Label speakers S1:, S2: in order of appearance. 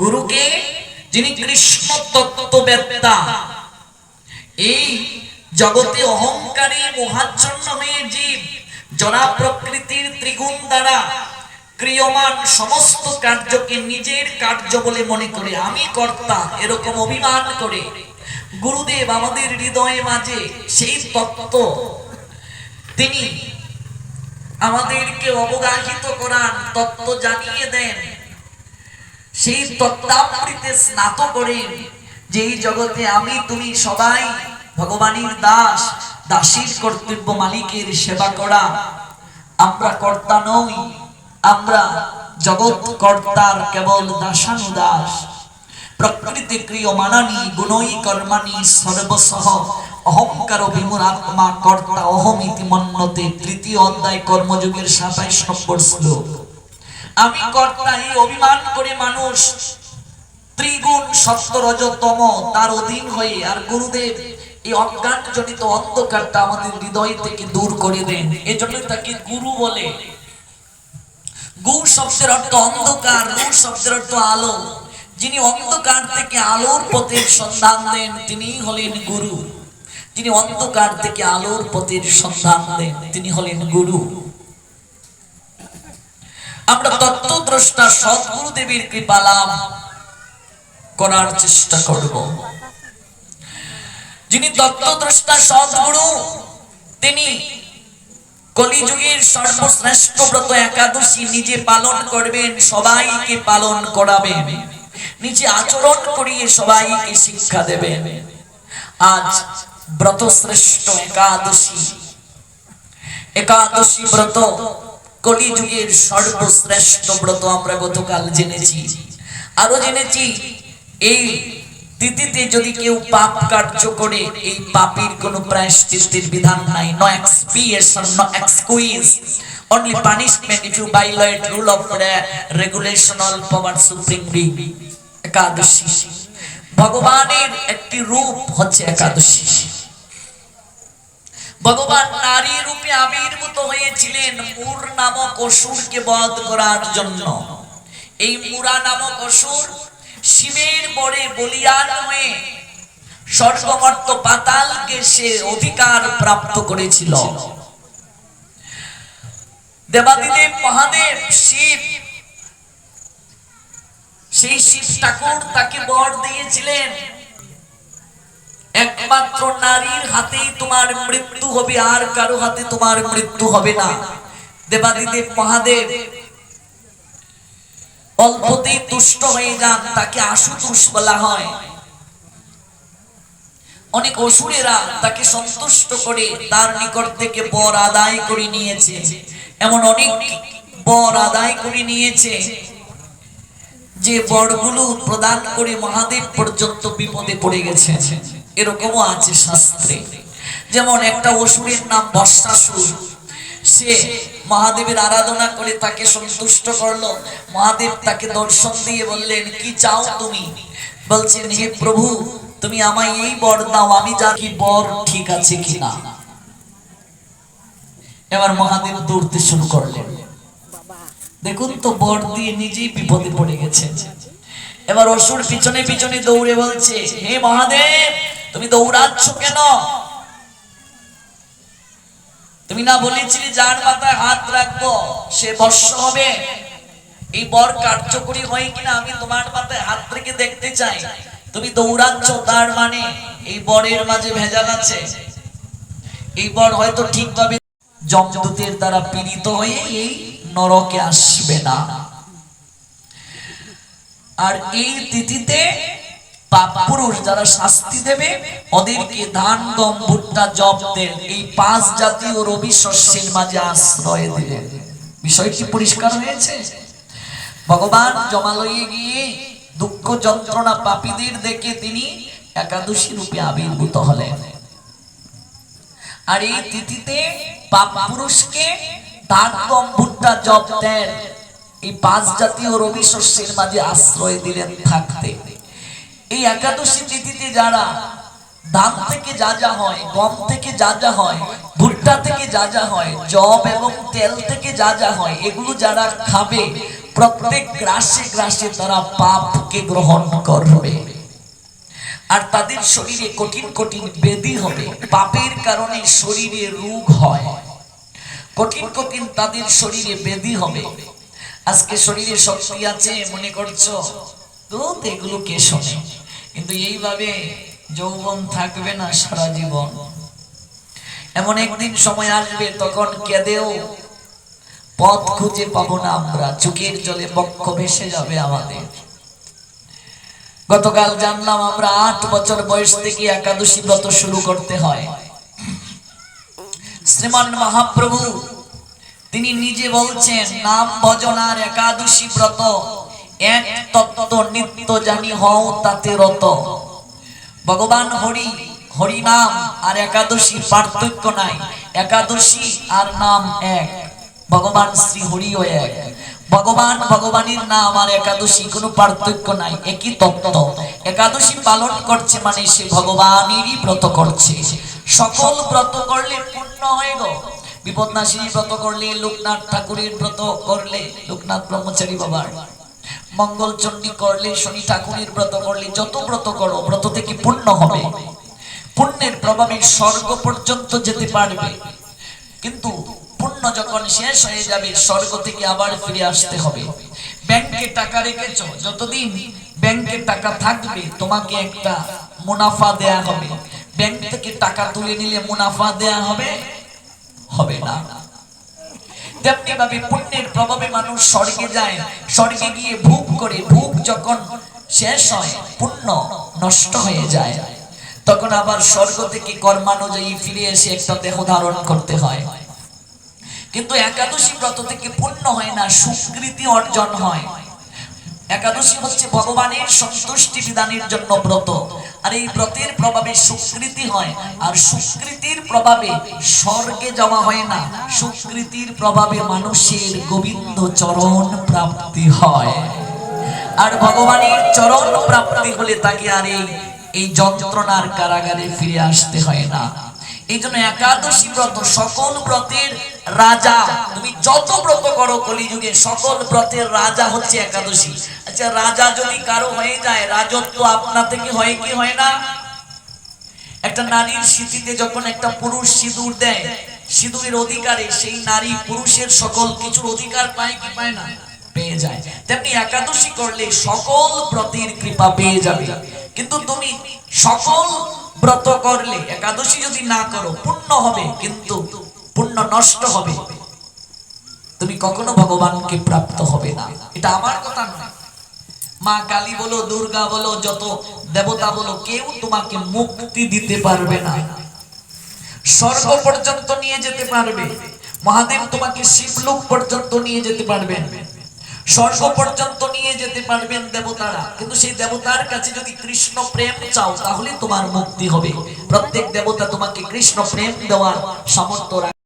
S1: গুরুকে যিনি কৃষ্ণ তত্ত্ববেত্তা এই জগতে অহংকারী মোহাচ্ছন্ন হয়ে জীব জরা প্রকৃতির ত্রিগুণ দ্বারা ক্রিয়মান সমস্ত কার্যকে নিজের কার্য বলে মনে করে আমি কর্তা, এরকম অভিমান করে গুরুদেব আমাদের হৃদয়ে মাঝে সেই তত্ত্ব তিনি আমাদেরকে অবগাহিত করান তত্ত্ব জানিয়ে দেন। সেই তত্ত্বামৃতে স্নাত করেন যেই জগতে আমি, তুমি সবাই ভগবানের দাস, দাসীর কর্তব্য মালিকের সেবা করা। আমরা কর্তা নই, আমরা জগৎ কর্তার কেবল দাসানুদাস। প্রকৃতি ক্রিয় মানানি গুণই কর্মানি, সর্বসহ অহংকার বিমুরাত্মা কর্তা অহমিতি মন্নতে তৃতীয় অধ্যায় কর্মযুগের সাতাইশ শ্লোক। আমি কর্তা এই অভিমান করে মানুষ। ত্রিগুণ সত্য রজতম তার অধীন হয়ে আর গুরুদেব এই অজ্ঞান জনিত অন্ধকারটা আমাদের হৃদয় থেকে দূর করে দেন। এজন্য তাকে গুরু বলে। গু শব্দের অর্থ অন্ধকার শব্দের অর্থ আলো। যিনি অন্ধকার থেকে আলোর পথের সন্ধান দেন তিনি হলেন গুরু। যিনি অন্ধকার থেকে আলোর পথের সন্ধান দেন, তিনি হলেন গুরু। আমরা তত্ত্বদ্রষ্টা সদ্গুরুদেবীর কৃপা লাভ করার চেষ্টা করব। যিনি তত্ত্বদ্রষ্টা সদ্গুরু, তিনি কলিযুগের সর্বশ্রেষ্ঠ ব্রত একাদশী নিজে পালন করবেন, সবাইকে পালন করাবেন। নিজে আচরণ করিয়ে সবাইকে শিক্ষা দেবেন। আজ ব্রত শ্রেষ্ঠ একাদশী। একাদশী ব্রত কলিযুগের সর্বশ্রেষ্ঠ ব্রত আমরা গতকাল জেনেছি। আরও জেনেছি, এই তিথিতে যদি কেউ পাপ কার্য করে, এই পাপের কোনো প্রায়শ্চিত্তের বিধান নাই। No expiation no excuse only punishment if you violate rule of regulation all power supreme being Ekadashi. ভগবানের একটি রূপ হচ্ছে একাদশী। ভগবান নারী রূপে আবির্ভূত হয়েছিলেন মুর নামক অসুরকে বধ করার জন্য। এই মুরা নামক অসুর শিবের বরে বলিয়ান হয়ে স্বর্গমর্ত পাতালকে সে অধিকার প্রাপ্ত করেছিল। দেবাদিদেব মহাদেব শিব, সেই শিব ঠাকুর তাকে বর দিয়েছিলেন। একমাত্র নারীর হাতেই তোমার মৃত্যু হবে, আর কারও হাতে তোমার মৃত্যু হবে না। দেবাদিদেব মহাদেব অল্পতেই তুষ্ট হয়ে যান, তাকে আশুতোষ বলা হয়। অনেক অসুরেরা তাকে সন্তুষ্ট করে তার নিকট থেকে বর আদায় করে নিয়েছে। এমন অনেক বর আদায় করে নিয়েছে, যে বরগুলো প্রদান করে মহাদেব পর্যন্ত বিপদে পড়ে গেছে। এরকমও আছে শাস্ত্রে। যেমন একটা অসুরের নাম বর্ষাসুর। সে মহাদেবের আরাধনা করে তাকে সন্তুষ্ট করল। মহাদেব তাকে দর্শন দিয়ে বললেন, কি চাও তুমি? বলছেন হে প্রভু, তুমি আমায় এই বর দাও, আমি যা কি বর ঠিক আছে কিনা। এবার মহাদেব দৌড়তে শুরু করলেন। দেখুন তো, বর দিয়ে নিজেই বিপদে পড়ে গেছে। এবার অসুর পিছনে পিছনে দৌড়ে বলছে, হে মহাদেব তুমি দৌড়াচ্ছ কেন? তুমি না বলেছিলে যার মাথায় হাত রাখব, সে বর্ষ হবে। এই বর কার্যকরী হয় কিনা আমি তোমার মাথায় হাত রেখে দেখতে চাই। তুমি দৌড়াচ্ছ তার মানে এই বরের মাঝে ভেজাল আছে। এই বর হয়তো ঠিকভাবে জমদূতের দ্বারা পীড়িত হয়ে এই নরকে আসবে না। আর এই তিথিতে পাপ পুরুষ যারা শাস্তি দেবে, ওদেরকে ধান গম ভুট্টা, জব দেন। এই পাঁচ জাতীয় রবি শস্যের মাঝে আশ্রয় দিলেন। বিষয়টি পরিষ্কার হয়েছে? ভগবান জমালয়ে গিয়ে দুঃখ যন্ত্রণা পাপীদের দেখে তিনি একাদশী রূপে আবির্ভূত হলেন। আর এই তিথিতে পাপ পুরুষকে ধান গম ভুট্টা, জব দেন। এই পাঁচ জাতীয় রবি শস্যের মাঝে আশ্রয় দিলেন থাকতে। এই একাদশী তিথিতে যারা ধান থেকে যা যা হয়, গম থেকে যা যা হয়, ভুট্টা থেকে যা যা হয় জব এবং তেল থেকে যা যা হয়, এগুলো যারা খাবে, প্রত্যেক গ্রাসে গ্রাসে তারা পাপকে গ্রহণ করবে। আর তাদের শরীরে কঠিন কঠিন বেদি হবে। পাপের কারণে শরীরে রোগ হয়। কঠিন কঠিন তাদের শরীরে বেদি হবে। আজকে শরীরে শক্তি আছে, মনে করছ? তো এগুলো কে শোনে? কিন্তু এইভাবে যৌবন থাকবে না সারা জীবন। এমন একদিন সময় আসবে তখন কেঁদেও পথ খুঁজে পাবো না আমরা চোখের জলে বক্ষ ভেসে যাবে আমাদের। গতকাল জানলাম আমরা আট বছর বয়স থেকে একাদশী ব্রত শুরু করতে হয়। শ্রীমান মহাপ্রভু, তিনি নিজে বলছেন, নাম ভজনার একাদশী ব্রত এক তত্ত্ব নিত্য জানি হও তাতে রত। ভগবান হরি হরি নাম আর একাদশী পার্থক্য নাই। একাদশী আর নাম এক। ভগবান শ্রী এক। ভগবান ভগবানের নাম আর একাদশী কোনো পার্থক্য নাই, একই তত্ত্ব। একাদশী পালন করছে মানে সে ভগবানেরই ব্রত করছে। সকল ব্রত করলে পূর্ণ হয় গো। বিপদনাশিনী ব্রত করলে লোকনাথ ঠাকুরের ব্রত করলে লোকনাথ ব্রহ্মচারী বাবার। মঙ্গল চণ্ডী করলে, শনি ঠাকুরের ব্রত করলে যত ব্রত করো, ব্রত থেকে পূর্ণ হবে। পুণ্যের প্রভাবে স্বর্গ পর্যন্ত যেতে পারবে। কিন্তু পুণ্য যখন শেষ হয়ে যাবে, স্বর্গ থেকে আবার ফিরে আসতে হবে। ব্যাংকে টাকা রেখেছো, যতদিন ব্যাংকে টাকা থাকবে, তোমাকে একটা মুনাফা দেয়া হবে। ব্যাংক থেকে টাকা তুলে নিলে মুনাফা দেয়া হবে? হবে না। তেমনি ভাবে পুণ্যের প্রভাবে মানুষ স্বর্গে যায়, স্বর্গে গিয়ে ভোগ করে, ভোগ যখন শেষ হয়, পুণ্য নষ্ট হয়ে যায়। তখন আবার স্বর্গ থেকে কর্মানুযায়ী ফিরে এসে একটা দেহ ধারণ করতে হয়। কিন্তু একাদশী ব্রত থেকে পুণ্য হয় না, সুকৃতি অর্জন হয়। একাদশী হচ্ছে ভগবানের সন্তুষ্টি বিধানের জন্য ব্রত। আর এই ব্রতের প্রভাবে সুকৃতি হয়, আর সুকৃতির প্রভাবে স্বর্গে যাওয়া হয় না। সুকৃতির প্রভাবে মানুষের গোবিন্দ চরণ প্রাপ্তি হয়। আর ভগবানের চরণ প্রাপ্তি হলে তাকে আর এই যন্ত্রণার কারাগারে ফিরে আসতে হয় না। এই জন্য একাদশী ব্রত সকল ব্রতের রাজা, তুমি যত ব্রত করো কলিযুগে, সকল ব্রতের রাজা হচ্ছে একাদশী। আচ্ছা রাজা যদি কারও হয়ে যায়, রাজত্ব আপনা থেকে হয় কি হয় না? একটা নারীর স্মৃতিতে যখন একটা পুরুষ সিঁদুর দেয়, সিঁদুরের অধিকারে সেই নারী পুরুষের সকল কিছুর অধিকার পায় কি পায় না? পেয়ে যায়। তেমনি একাদশী করলে সকল ব্রতের কৃপা পেয়ে যাবে। কিন্তু তুমি সকল ব্রত করলে, একাদশী যদি না করো, পুণ্য হবে, কিন্তু পুণ্য নষ্ট হবে। তুমি কখনো ভগবানকে প্রাপ্ত হবে না। এটা আমার কথা নয়। মা কালী বলো, দুর্গা বলো, যত দেবতা বলো, কেউ তোমাকে মুক্তি দিতে পারবে না। স্বর্গ পর্যন্ত নিয়ে যেতে পারবে। মহাদেব তোমাকে শিবলোক পর্যন্ত নিয়ে যেতে পারবেন। স্বর্গ পর্যন্ত নিয়ে যেতে পারবেন দেবতারা। কিন্তু সেই দেবতার কাছে যদি কৃষ্ণ প্রেম চাও, তাহলে তোমার মুক্তি হবে। প্রত্যেক দেবতা তোমাকে কৃষ্ণ প্রেম দেওয়ার সামর্থ্য